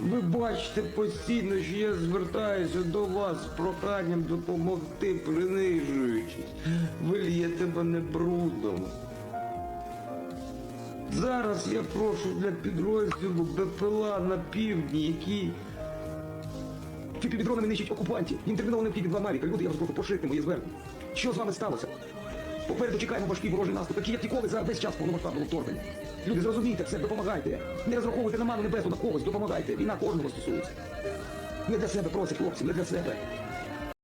Ви бачите постійно, що я звертаюся до вас з проханням допомогти, принижуючись. Ви л'єте мене брудом. Зараз я прошу для підрозділу БПЛА на півдні, які Півдронами нищить окупантів. Їм терміново необхідні два мавіка. Люди, я вас прошу пошити моє звернення. Що з вами сталося? Попереду чекаємо важкі ворожі наступи, які як ніколи за весь час повномасштабного вторгнення. Люди, зрозумійте це, допомагайте. Не розраховуйте на ману небесну на когось, допомагайте. Війна кожного стосується. Не для себе просять хлопці, не для себе.